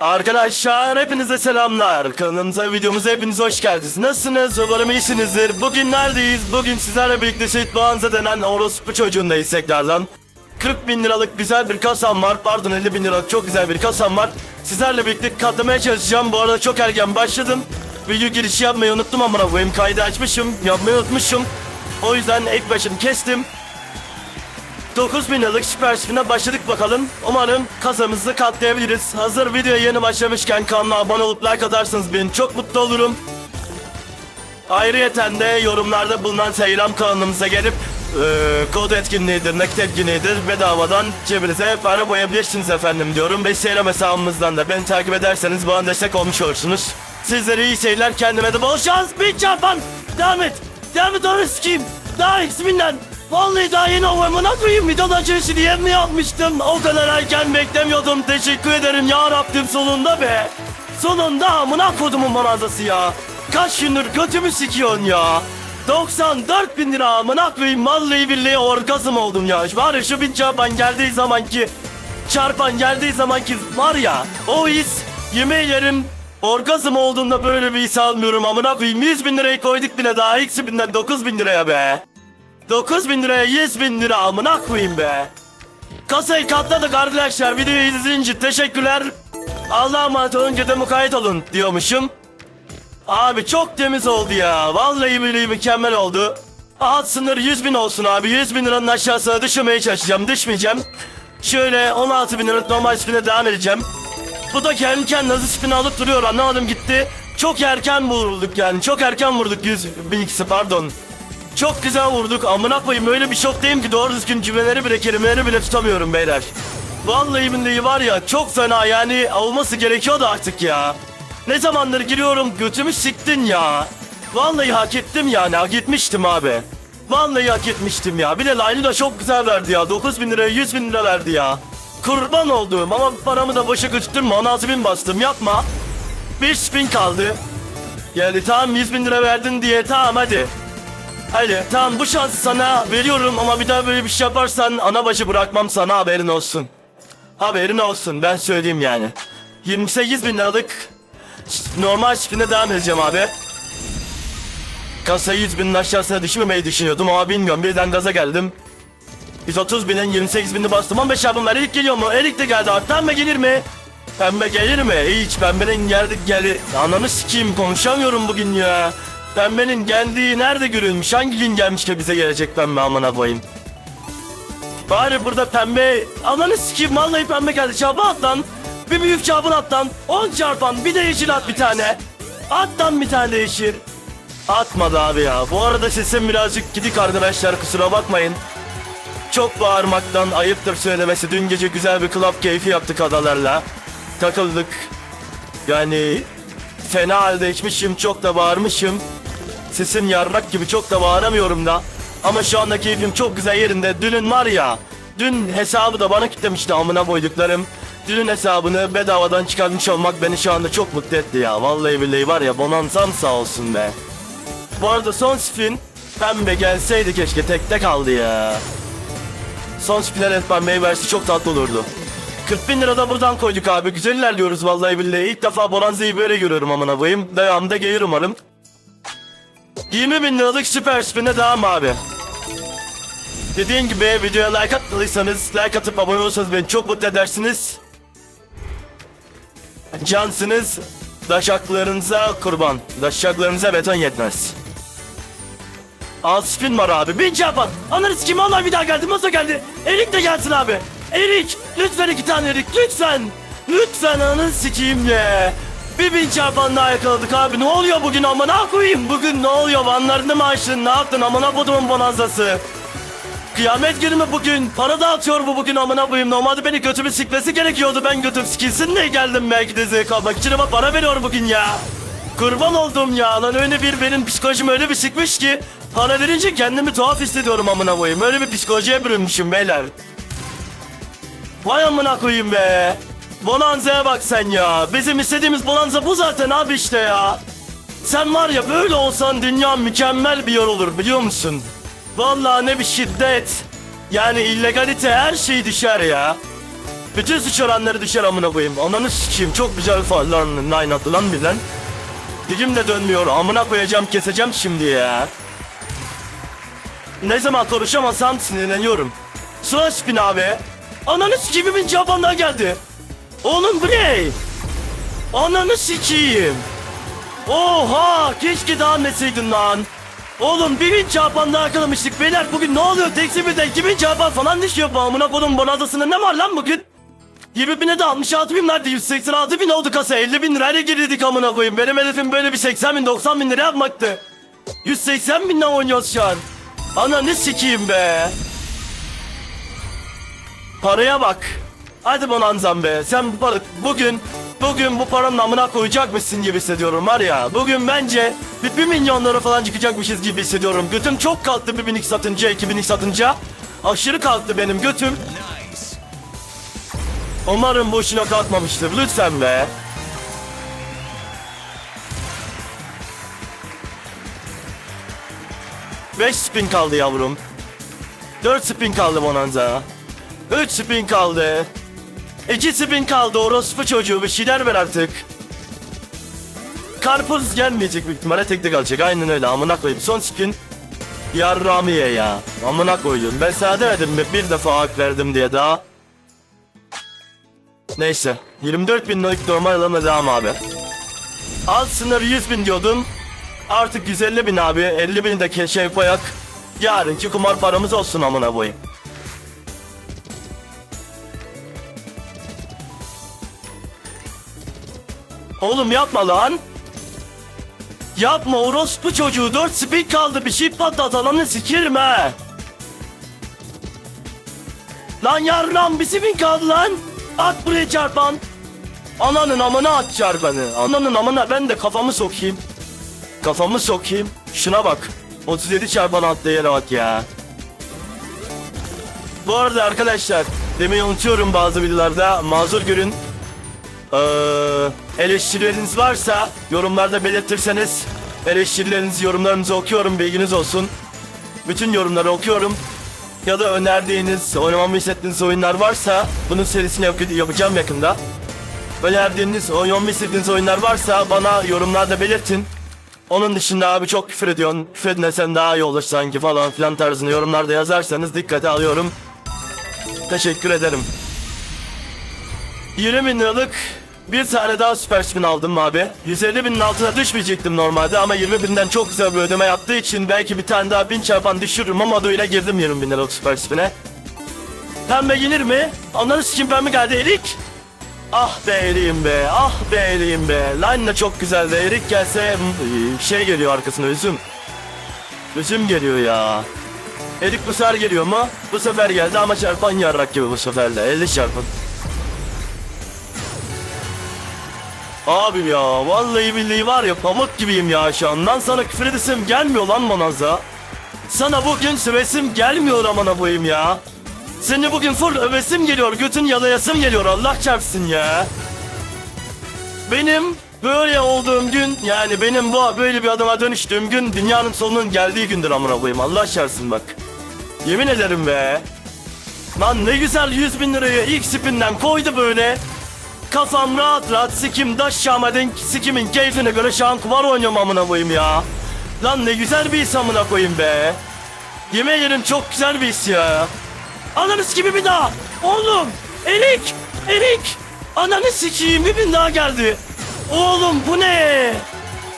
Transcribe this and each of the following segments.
Arkadaşlar hepinize selamlar. Kanalımıza videomuza hepiniz hoş geldiniz. Nasılsınız? Umarım iyisinizdir. Bugün neredeyiz? Bugün sizlerle birlikte Seyit Boğanza denen orospu çocuğundayız tekrardan. 40 bin liralık güzel bir kasam var. Pardon 50 bin liralık çok güzel bir kasam var. Sizlerle birlikte katlamaya çalışacağım. Bu arada çok erken başladım. Video girişi yapmayı unuttum ama koyayım kaydı açmışım. Yapmayı unutmuşum. O yüzden ilk başını kestim. 9000 liralık süper spin'e başladık bakalım. Umarım kasamızı katlayabiliriz. Hazır videoya yeni başlamışken kanala abone olup like atarsanız beni çok mutlu olurum. Ayrıyeten de yorumlarda bulunan Telegram kanalımıza gelip eee kod etkinliğidir, nakit etkinliğidir bedavadan cebinize para koyabilirsiniz efendim diyorum. Ve Telegram hesabımızdan da beni takip ederseniz bana destek olmuş olursunuz. Sizlere iyi seyirler, kendime de bol şans. Bir çarpan. Devam et. Devam et onu sikeyim. Daha isminden. Vallahi daha yeni ovamına koyayım. Videonun açılışı diye mi yapmıştım? O kadar erken beklemiyordum. Teşekkür ederim ya Rabbim sonunda be. Sonunda amına kodumun manazası ya. Kaç gündür götümü sikiyorsun ya. 94 bin lira amına koyayım vallahi billahi orgazm oldum ya. Var ya şu bin çarpan geldiği zamanki çarpan geldiği zamanki var ya o his yemeği yerim orgazm olduğunda böyle bir his almıyorum amına koyayım 100 bin lirayı koyduk bile daha eksi binden 9 bin liraya be 9 bin liraya 100 bin lira amına koyayım be Kasayı katladık arkadaşlar videoyu izlediğiniz teşekkürler Allah'a emanet olun de mukayyet olun diyormuşum Abi çok temiz oldu ya. Vallahi billahi mükemmel oldu. Alt sınır 100 bin olsun abi. 100 bin liranın aşağısına düşmeye çalışacağım. Düşmeyeceğim. Şöyle 16 bin liralık normal spine devam edeceğim. Bu da kendi kendine hızlı spin alıp duruyor. Anlamadım gitti. Çok erken vurulduk yani. Çok erken vurduk 100 bin ikisi pardon. Çok güzel vurduk. Amına koyayım öyle bir şoktayım ki doğru düzgün cümleleri bile kelimeleri bile tutamıyorum beyler. Vallahi billahi var ya çok fena yani olması gerekiyordu artık ya. Ne zamandır giriyorum götümü siktin ya. Vallahi hak ettim yani hak etmiştim abi. Vallahi hak etmiştim ya. Bir de line'ı da çok güzel verdi ya. 9 bin liraya 100 bin lira verdi ya. Kurban olduğum ama paramı da boşa götürtme 16 bin bastım yapma. Bir spin kaldı. Yani tamam 100 bin lira verdin diye tamam hadi. Hadi tamam bu şansı sana veriyorum ama bir daha böyle bir şey yaparsan ana başı bırakmam sana haberin olsun. Haberin olsun ben söyleyeyim yani. 28 bin liralık normal spin'e devam edeceğim abi. Kasayı 100 binin aşağısına düşmemeyi düşünüyordum ama bilmiyorum birden gaza geldim. 130 binin 28 binini bastım 15 çarpım var elik geliyor mu? Elik de geldi abi pembe gelir mi? Pembe gelir mi? Hiç pembenin geldi geldi. Ananı sikeyim konuşamıyorum bugün ya. Pembenin geldiği nerede görülmüş? Hangi gün gelmiş ki bize gelecek pembe amına koyayım? Bari burada pembe... Ananı sikeyim vallahi pembe geldi. Çarpı at lan. Bir büyük çarpın at lan. 10 çarpan bir de yeşil at bir tane. At lan bir tane de yeşil. Atmadı abi ya. Bu arada sesim birazcık gidik arkadaşlar kusura bakmayın. Çok bağırmaktan ayıptır söylemesi. Dün gece güzel bir club keyfi yaptık adalarla. Takıldık. Yani fena halde içmişim çok da bağırmışım. Sesim yarrak gibi çok da bağıramıyorum da. Ama şu anda keyfim çok güzel yerinde. Dünün var ya. Dün hesabı da bana kitlemişti amına koyduklarım. Dünün hesabını bedavadan çıkarmış olmak beni şu anda çok mutlu etti ya. Vallahi billahi var ya bonansam sağ olsun be. Bu arada son spin pembe gelseydi keşke tekte kaldı ya. Son spinler et pembeyi verse çok tatlı olurdu. 40 bin lira da buradan koyduk abi. Güzel ilerliyoruz vallahi billahi. İlk defa Bonanza'yı böyle görüyorum amına koyayım. Devamında gelir umarım. 20 bin liralık süper spin'e devam abi. Dediğim gibi videoya like atmadıysanız, like atıp abone olursanız beni çok mutlu edersiniz. Cansınız, daşaklarınıza kurban. Daşaklarınıza beton yetmez. Al spin var abi. Bin çarpan. Ananı sikeyim Allah bir daha geldi. Masa geldi. Erik de gelsin abi. Erik. Lütfen iki tane erik. Lütfen. Lütfen ananı sikeyim ye. Bir bin çarpan daha yakaladık abi. Ne oluyor bugün amına koyayım? Bugün ne oluyor? Vanlarını mı açtın? Ne yaptın? Amına kodumun bonanzası. Kıyamet günü mü bugün? Para dağıtıyor bu bugün amına koyayım. Normalde beni götümü sikmesi gerekiyordu. Ben götüm sikilsin diye geldim belki de zevk için ama para veriyor bugün ya. Kurban oldum ya lan öyle bir benim psikolojim öyle bir sıkmış ki Para verince kendimi tuhaf hissediyorum amına koyayım Öyle bir psikolojiye bürünmüşüm beyler Vay amına koyayım be Bonanza'ya bak sen ya Bizim istediğimiz bonanza bu zaten abi işte ya Sen var ya böyle olsan dünya mükemmel bir yer olur biliyor musun? Vallahi ne bir şiddet Yani illegalite her şey düşer ya Bütün suç oranları düşer amına koyayım. Ananı sikeyim çok güzel falan lan line attı lan birden. Dilim de dönmüyor amına koyacağım keseceğim şimdi ya. Ne zaman konuşamasam sinirleniyorum. Sıra spin abi. Ananı sikeyim bin Japon'dan geldi. Oğlum bu ne? Ananı sikeyim. Oha keşke daha etmeseydin lan. Oğlum bir bin çarpan daha yakalamıştık beyler bugün ne oluyor? Teksi birden 2000 çarpan falan düşüyor bu amına kodum bonadasında ne var lan bugün? 20 bine de 66 bin nerede 186 bin oldu kasa. 50 bin lirayla girdik amına koyayım. Benim hedefim böyle bir 80 bin 90 bin lira yapmaktı. 180 binden oynuyoruz şu an. Ananı sikeyim be. Paraya bak Hadi bonanzam be sen bu para bugün Bugün bu paranın amına koyacakmışsın gibi hissediyorum var ya Bugün bence bir, bir milyon lira falan çıkacakmışız gibi hissediyorum Götüm çok kalktı bir binik satınca 2000'lik satınca Aşırı kalktı benim götüm Umarım boşuna kalkmamıştır lütfen be. Beş spin kaldı yavrum. Dört spin kaldı Bonanza. Üç spin kaldı. İki spin kaldı orospu çocuğu bir şeyler ver artık. Karpuz gelmeyecek büyük ihtimalle tekte kalacak aynen öyle amına koyayım son spin. Yarramiye ya amına koyun ben sana demedim mi bir defa hak verdim diye daha. Neyse 24 bin liralık normal alımla devam abi. Alt sınır 100 bin diyordum. Artık 150 bin abi 50 bin de keşe koyak. Yarınki kumar paramız olsun amına koyayım. Oğlum yapma lan. Yapma orospu çocuğu 4 spin kaldı bir şey patlat ananı sikerim he. Lan yarram bir spin kaldı lan. At buraya çarpan. Ananın amına at çarpanı. Ananın amına ben de kafamı sokayım. Kafamı sokayım. Şuna bak. 37 çarpan yere bak ya. Bu arada arkadaşlar demeyi unutuyorum bazı videolarda mazur görün. Ee, eleştirileriniz varsa yorumlarda belirtirseniz eleştirilerinizi yorumlarınızı okuyorum bilginiz olsun. Bütün yorumları okuyorum. Ya da önerdiğiniz, oynamamı hissettiğiniz oyunlar varsa bunun serisini yap- yapacağım yakında. Önerdiğiniz, oynamamı istediğiniz oyunlar varsa bana yorumlarda belirtin. Onun dışında abi çok küfür ediyorsun, küfür etmesen daha iyi olur sanki falan filan tarzını yorumlarda yazarsanız dikkate alıyorum. Teşekkür ederim. 20 bin liralık bir tane daha süper spin aldım abi. 150 binin altına düşmeyecektim normalde ama 20 binden çok güzel bir ödeme yaptığı için belki bir tane daha bin çarpan düşürürüm ama öyle girdim 20 bin liralık süper spine. Pembe yenir mi? Onların için pembe geldi erik. Ah be eriğim be, ah be eriğim be. Line de çok güzeldi. Erik gelse şey geliyor arkasına üzüm. Üzüm geliyor ya. Erik bu sefer geliyor mu? Bu sefer geldi ama çarpan yarrak gibi bu sefer de. 50 çarpan. Abi ya vallahi billahi var ya pamuk gibiyim ya şu an. Lan sana küfür edesim gelmiyor lan Monaz'a. Sana bugün sövesim gelmiyor amına koyayım ya. Seni bugün full övesim geliyor, götün yalayasım geliyor Allah çarpsın ya. Benim böyle olduğum gün yani benim bu böyle bir adama dönüştüğüm gün dünyanın sonunun geldiği gündür amına koyayım Allah çarpsın bak. Yemin ederim be. Lan ne güzel 100 bin lirayı ilk spinden koydu böyle. Kafam rahat rahat sikim daş şama denk sikimin keyfine göre şu an kumar oynuyorum amına koyayım ya. Lan ne güzel bir his amına koyayım be. Yemin ederim çok güzel bir his ya. Ananı sikimi bir daha. Oğlum Erik Erik. Ananı sikeyim bir bin daha geldi. Oğlum bu ne?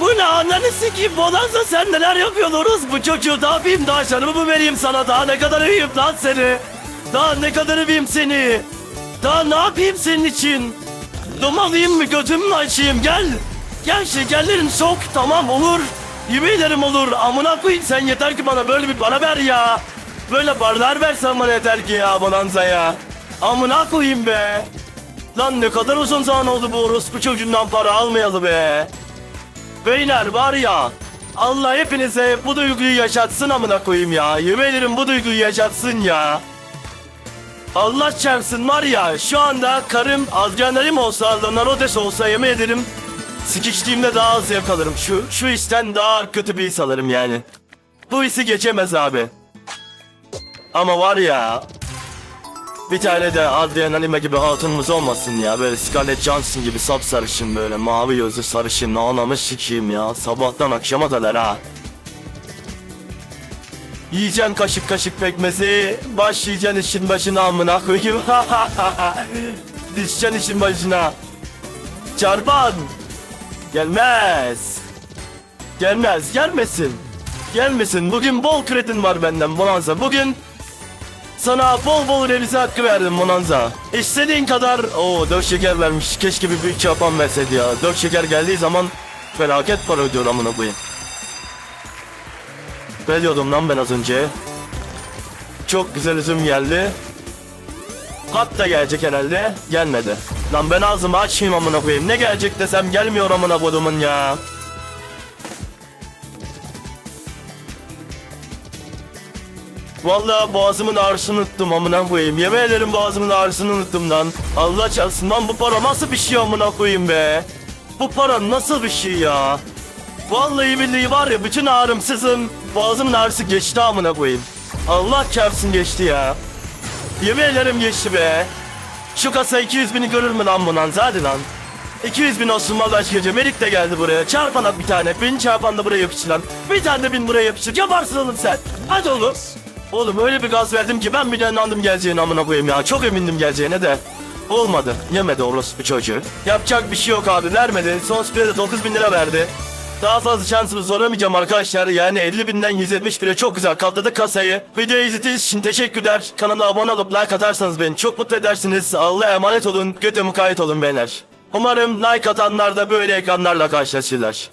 Bu ne ananı sikeyim Bonanza sen neler yapıyorsunuz bu çocuğu ne yapayım daha canımı mı vereyim sana daha ne kadar öveyim lan seni Daha ne kadar öveyim seni Daha ne yapayım senin için Domalayayım mı? Gözümü açayım. Gel. Gel şekerlerin sok. Tamam olur. Yemin ederim olur. Amına koyayım sen yeter ki bana böyle bir bana ver ya. Böyle barlar versen bana yeter ki ya Bonanza ya Amına koyayım be. Lan ne kadar uzun zaman oldu bu orospu çocuğundan para almayalı be. Beyler var ya Allah hepinize bu duyguyu yaşatsın amına koyayım ya. Yemin ederim bu duyguyu yaşatsın ya Allah çarpsın var ya şu anda karım adrenalin olsa Leonardes olsa yemin ederim Sikiştiğimde daha az zevk alırım şu, şu işten daha kötü bir his alırım yani Bu hissi geçemez abi Ama var ya Bir tane de Adrian Anime gibi hatunumuz olmasın ya. Böyle Scarlett Johansson gibi sapsarışın böyle mavi gözlü sarışın. Anamı sikeyim ya. Sabahtan akşama kadar ha. Yiyeceksin kaşık kaşık pekmezi, başlayacaksın işin başına amına koyayım. Düşeceksin işin başına. Çarpan. Gelmez. Gelmez, gelmesin. Gelmesin. Bugün bol kredin var benden Bonanza. Bugün sana bol bol revize hakkı verdim Bonanza. İstediğin kadar... Oo dört şeker vermiş. Keşke bir büyük çarpan verseydi ya. Dört şeker geldiği zaman felaket para ödüyor amına koyayım. Ne lan ben az önce? Çok güzel üzüm geldi. Hatta gelecek herhalde. Gelmedi. Lan ben ağzımı açayım amına koyayım. Ne gelecek desem gelmiyor amına kodumun ya. Vallahi boğazımın ağrısını unuttum amına koyayım. Yemin ederim boğazımın ağrısını unuttum lan. Allah çarpsın lan bu para nasıl bir şey amına koyayım be. Bu para nasıl bir şey ya. Vallahi billahi var ya bütün ağrım sızım boğazımın ağrısı geçti amına koyayım. Allah çarpsın geçti ya. Yemin ederim geçti be. Şu kasa 200 bini görür mü lan bundan hadi lan. 200 bin olsun vallahi çıkacağım. Melik de geldi buraya. Çarpanak bir tane. Bin çarpan da buraya yapıştır lan. Bir tane de bin buraya yapıştır. Yaparsın oğlum sen. Hadi oğlum. Oğlum öyle bir gaz verdim ki ben bir inandım geleceğine amına koyayım ya. Çok emindim geleceğine de. Olmadı. Yemedi orospu çocuğu. Yapacak bir şey yok abi. Vermedi. Son sprede 9 bin lira verdi. Daha fazla şansımı zoramayacağım arkadaşlar. Yani 50 binden 170 bile çok güzel katladık kasayı. Videoyu izlediğiniz için teşekkürler. Kanala abone olup like atarsanız beni çok mutlu edersiniz. Allah'a emanet olun. Götü mukayyet olun beyler. Umarım like atanlar da böyle ekranlarla karşılaşırlar.